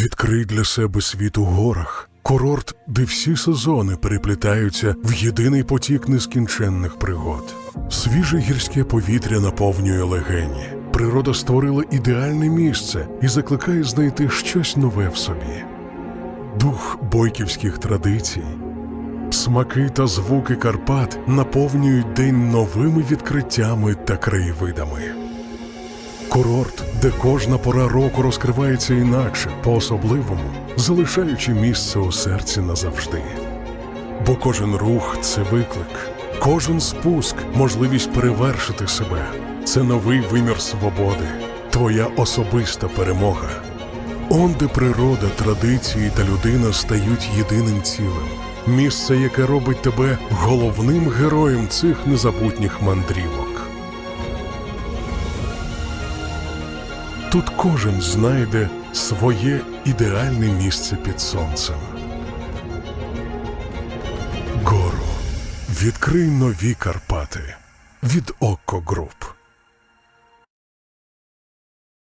Відкрий для себе світ у горах, курорт, де всі сезони переплітаються в єдиний потік нескінченних пригод. Свіже гірське повітря наповнює легені. Природа створила ідеальне місце і закликає знайти щось нове в собі. Дух бойківських традицій, смаки та звуки Карпат наповнюють день новими відкриттями та краєвидами. Курорт, де кожна пора року розкривається інакше, по-особливому, залишаючи місце у серці назавжди. Бо кожен рух це виклик, кожен спуск можливість перевершити себе. Це новий вимір свободи, твоя особиста перемога. Он, де природа, традиції та людина стають єдиним цілим. Місце, яке робить тебе головним героєм цих незабутніх мандрівок. Тут кожен знайде своє ідеальне місце під сонцем. Гору. Відкрий нові Карпати від Окко Груп.